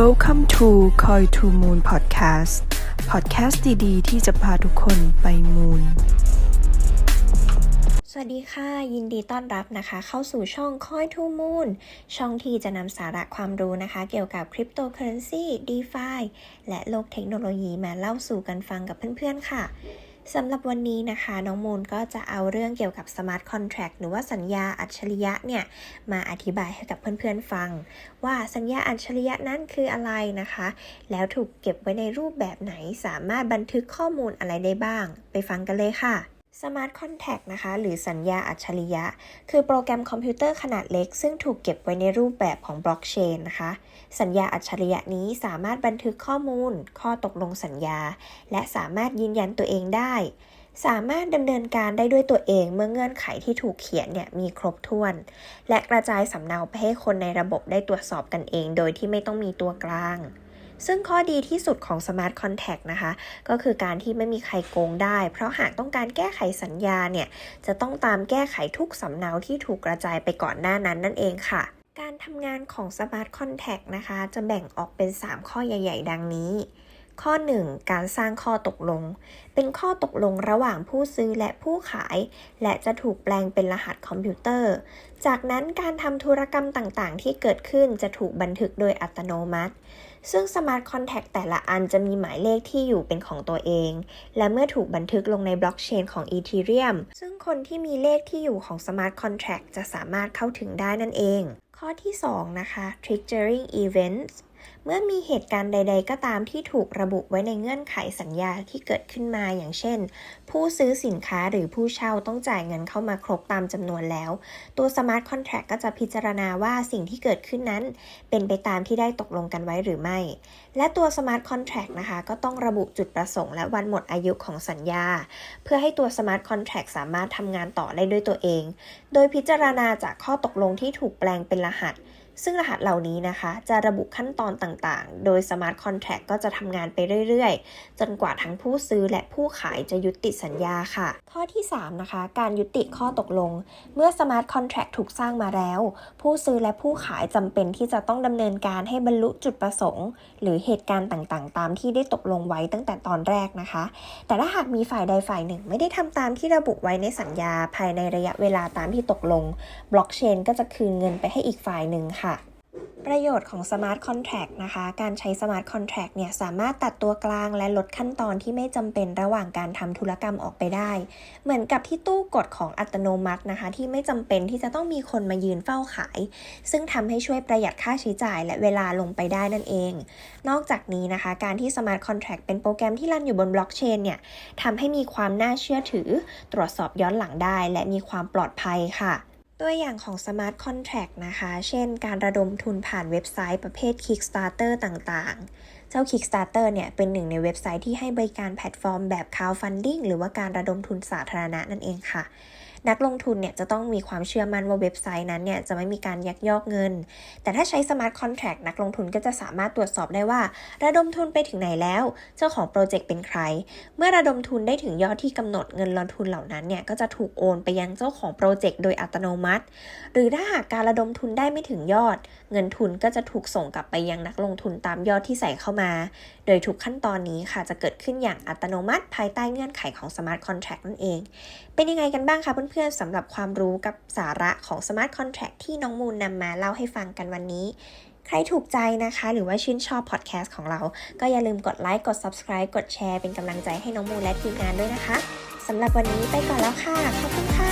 Welcome to Koi to Moon Podcast Podcast ดีๆ ที่จะพาทุกคนไปมูนสวัสดีค่ะ ยินดีต้อนรับนะคะ เข้าสู่ช่อง Coin to Moon ช่องที่จะนำสาระความรู้นะคะ เกี่ยวกับคริปโตเคอเรนซี DeFi และโลกเทคโนโลยีมาเล่าสู่กันฟังกับเพื่อนๆค่ะ สำหรับวันนี้นะคะน้องมูลก็จะเอาเรื่องเกี่ยวกับสมาร์ทคอนแท็กหรือว่าสัญญาอัจฉริยะเนี่ยมาอธิบายให้กับเพื่อนๆฟัง ว่าสัญญาอัจฉริยะนั้นคืออะไรนะคะ แล้วถูกเก็บไว้ในรูปแบบไหนสามารถบันทึกข้อมูลอะไรได้บ้าง ไปฟังกันเลยค่ะ Smart Contact นะคะ หรือสัญญาอัจฉริยะ คือโปรแกรมคอมพิวเตอร์ขนาดเล็ก ซึ่งถูกเก็บไว้ในรูปแบบของบล็อกเชนนะคะ สัญญาอัจฉริยะนี้สามารถบันทึกข้อมูล ข้อตกลงสัญญา และสามารถยืนยันตัวเองได้ สามารถดำเนินการได้ด้วยตัวเองเมื่อเงื่อนไขที่ถูกเขียนเนี่ยมีครบถ้วน และกระจายสำเนาไปให้คนในระบบได้ตรวจสอบกันเอง โดยที่ไม่ต้องมีตัวกลาง ซึ่งข้อดีที่สุดของ Smart Contact นะคะ ก็คือการที่ไม่มีใครโกงได้ เพราะหากต้องการแก้ไขสัญญาเนี่ย จะต้องตามแก้ไขทุกสำเนาที่ถูกกระจายไปก่อนหน้านั้นนั่นเองค่ะ การทำงานของ Smart Contact นะคะ จะแบ่งออกเป็น 3 ข้อใหญ่ ๆ ดังนี้ ข้อ 1 การสร้างข้อตกลง เป็นข้อตกลงระหว่างผู้ซื้อและผู้ขาย และจะถูกแปลงเป็นรหัสคอมพิวเตอร์ จากนั้นการทำธุรกรรมต่างๆ ที่เกิดขึ้นจะถูกบันทึกโดยอัตโนมัติ ซึ่ง Smart Contract แต่ละอันจะมีหมายเลขที่อยู่เป็นของตัวเอง และเมื่อถูกบันทึกลงในบล็อกเชนของ Ethereum ซึ่งคนที่มีเลขที่อยู่ของ Smart Contract จะสามารถเข้าถึงได้นั่นเอง ข้อที่ 2 นะคะ Triggering Events เมื่อมีเหตุการณ์ใด ๆ ก็ตามที่ถูกระบุไว้ในเงื่อนไขสัญญาที่เกิดขึ้นมาอย่างเช่น ผู้ซื้อสินค้าหรือผู้เช่าต้องจ่ายเงินเข้ามาครบตามจำนวนแล้ว ตัวสมาร์ทคอนแท็กก็จะพิจารณาว่าสิ่งที่เกิดขึ้นนั้น เป็นไปตามที่ได้ตกลงกันไว้หรือไม่และตัว Smart Contract นะคะ ก็ต้องระบุจุดประสงค์และวันหมดอายุของสัญญา เพื่อให้ตัว Smart Contract สามารถทำงานต่อได้ด้วยตัวเอง โดยพิจารณาจากข้อตกลงที่ถูกแปลงเป็นรหัส ซึ่งรหัสเหล่านี้นะคะ จะระบุขั้นตอนต่างๆ โดย Smart Contract ก็จะทำงานไปเรื่อยๆ จนกว่าทั้งผู้ซื้อและผู้ขายจะยุติสัญญาค่ะ ข้อที่3นะคะ การยุติข้อตกลง เมื่อ Smart Contract ถูกสร้างมาแล้ว ผู้ซื้อและผู้ขายจำเป็นที่จะต้องดำเนินการให้บรรลุจุดประสงค์ หรือเหตุการณ์ต่างๆ ตามที่ได้ตกลงไว้ตั้งแต่ตอนแรกนะคะ แต่ถ้าหากมีฝ่ายใดฝ่ายหนึ่ง ไม่ได้ทำตามที่ระบุไว้ในสัญญาภายในระยะเวลาตามที่ตกลง บล็อกเชนก็จะคืนเงินไปให้อีกฝ่ายหนึ่งค่ะ ประโยชน์ของ Smart Contract นะคะ การใช้ Smart Contract เนี่ยสามารถตัดตัวกลางและลดขั้นตอนที่ไม่จำเป็นระหว่างการทำธุรกรรมออกไปได้ เหมือนกับที่ตู้กดของอัตโนมัตินะคะ ที่ไม่จำเป็นที่จะต้องมีคนมายืนเฝ้าขาย ซึ่งทำให้ช่วยประหยัดค่าใช้จ่ายและเวลาลงไปได้นั่นเอง นอกจากนี้นะคะ การที่ Smart Contract เป็นโปรแกรมที่รันอยู่บนบล็อกเชนเนี่ยทำให้มีความน่าเชื่อถือ ตรวจสอบย้อนหลังได้ และมีความปลอดภัยค่ะ ตัวอย่างของ Smart Contract นะคะ เช่น การระดมทุนผ่านเว็บไซต์ประเภท Kickstarter ต่างๆ เจ้า Kickstarter เนี่ยเป็นหนึ่งในเว็บไซต์ที่ให้บริการแพลตฟอร์มแบบ crowdfunding หรือว่าการระดมทุนสาธารณะนั่นเองค่ะนักลงทุนเนี่ยจะต้องมีความเชื่อมั่นว่าเว็บไซต์นั้นเนี่ยจะไม่มีการยักยอกเงิน แต่ถ้าใช้ Smart Contract นักลงทุนก็จะสามารถตรวจสอบได้ว่า ระดมทุนไปถึงไหนแล้ว เจ้าของโปรเจกต์เป็นใคร เมื่อระดมทุนได้ถึงยอดที่กำหนดเงินลงทุนเหล่านั้นเนี่ยก็จะถูกโอนไปยังเจ้าของโปรเจกต์โดยอัตโนมัติ หรือถ้าหากการระดมทุนได้ไม่ถึงยอด เงินทุนก็จะถูกส่งกลับไปยังนักลงทุนตามยอดที่ใส่เข้ามาโดยทุกขั้นตอนนี้ค่ะจะเกิดขึ้นอย่างอัตโนมัติภายใต้เงื่อนไขของ Smart Contract นั่นเอง เป็นยังไงกันบ้างคะเพื่อนๆสำหรับความรู้กับสาระของ Smart Contract ที่น้องมูลนำมาเล่าให้ฟังกันวันนี้ใครถูกใจนะคะ หรือว่าชื่นชอบพอดแคสต์ของเรา ก็อย่าลืมกดไลค์ กด subscribe กดแชร์เป็นกำลังใจให้น้องมูและทีมงานด้วยนะคะ สำหรับวันนี้ไปก่อนแล้วค่ะ ขอบคุณค่ะ